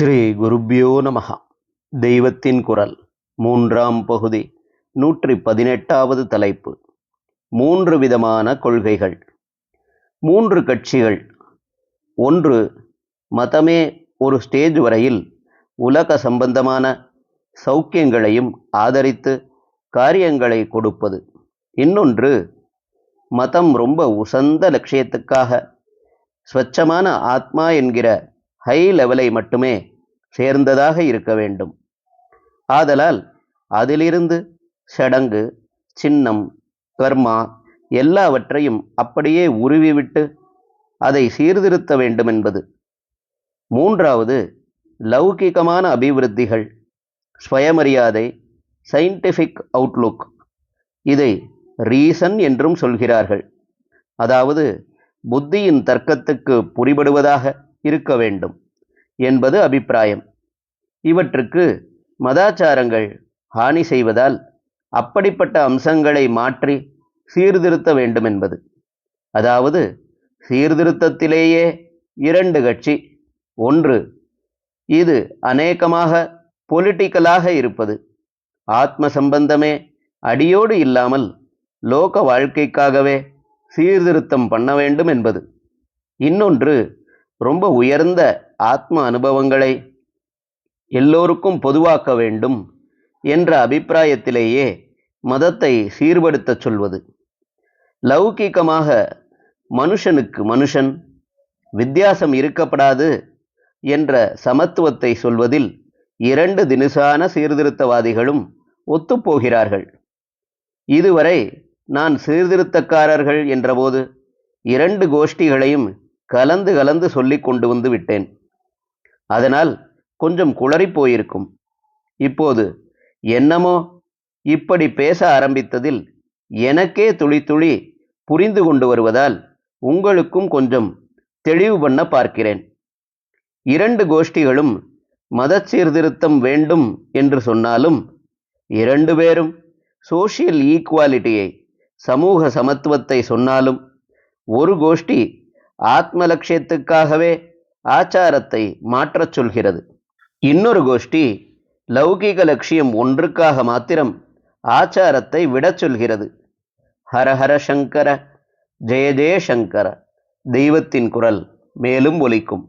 ஸ்ரீ குருப்பியோ நமகா தெய்வத்தின் குரல் மூன்றாம் பகுதி நூற்றி பதினெட்டாவது தலைப்பு. மூன்று விதமான கொள்கைகள். மூன்று கட்சிகள். ஒன்று மதமே ஒரு ஸ்டேஜ் வரையில் உலக சம்பந்தமான சௌக்கியங்களையும் ஆதரித்து காரியங்களை கொடுப்பது. இன்னொன்று மதம் ரொம்ப உசந்த லட்சியத்துக்காக ஸ்வச்சமான ஆத்மா என்கிற ஹை லெவலை மட்டுமே சேர்ந்ததாக இருக்க வேண்டும். ஆதலால் அதிலிருந்து சடங்கு சின்னம் கர்மா எல்லாவற்றையும் அப்படியே உருவிவிட்டு அதை சீர்திருத்த வேண்டும் என்பது மூன்றாவது லௌகிகமான அபிவிருத்திகள் ஸ்வயமரியாதை சயின்டிஃபிக் அவுட்லுக் இதை ரீசன் என்றும் சொல்கிறார்கள். அதாவது புத்தியின் தர்க்கத்துக்கு புரிபடுவதாக இருக்க வேண்டும். என்பது அபிப்பிராயம். இவற்றுக்கு மதாச்சாரங்கள் ஹானி செய்வதால் அப்படிப்பட்ட அம்சங்களை மாற்றி சீர்திருத்த வேண்டுமென்பது. அதாவது சீர்திருத்தத்திலேயே இரண்டு கட்சி ஒன்று இது அநேகமாக பொலிட்டிக்கலாக இருப்பது. ஆத்ம சம்பந்தமே அடியோடு இல்லாமல் லோக வாழ்க்கைக்காகவே சீர்திருத்தம் பண்ண வேண்டும் என்பது இன்னொன்று ரொம்ப உயர்ந்த ஆத்ம அனுபவங்களை எல்லோருக்கும் பொதுவாக்க வேண்டும் என்ற அபிப்பிராயத்திலேயே மதத்தை சீர்படுத்தச் சொல்வது. லௌகீகமாக மனுஷனுக்கு மனுஷன் வித்தியாசம் இருக்கப்படாது என்ற சமத்துவத்தை சொல்வதில் இரண்டு தினுசான சீர்திருத்தவாதிகளும் ஒத்துப்போகிறார்கள் இதுவரை நான் சீர்திருத்தக்காரர்கள் என்றபோது இரண்டு கோஷ்டிகளையும் கலந்து கலந்து சொல்லி கொண்டு வந்து விட்டேன். அதனால் கொஞ்சம் குளறி போயிருக்கும். இப்போது என்னமோ இப்படி பேச ஆரம்பித்ததில் எனக்கே துளி துளி புரிந்து கொண்டு வருவதால் உங்களுக்கும் கொஞ்சம் தெளிவு பண்ண பார்க்கிறேன். இரண்டு கோஷ்டிகளும் மத சீர்திருத்தம் வேண்டும் என்று சொன்னாலும் இரண்டு பேரும் சோஷியல் ஈக்குவாலிட்டியை சமூக சமத்துவத்தை சொன்னாலும் ஒரு கோஷ்டி ஆத்ம லட்சியத்துக்காகவே ஆச்சாரத்தை மாற்றச் சொல்கிறது. இன்னொரு கோஷ்டி லௌகிக லட்சியம் ஒன்றுக்காக மாத்திரம் ஆச்சாரத்தை விடச் சொல்கிறது. ஹரஹர சங்கர ஜெய ஜெய சங்கர தெய்வத்தின் குரல் மேலும் ஒலிக்கும்.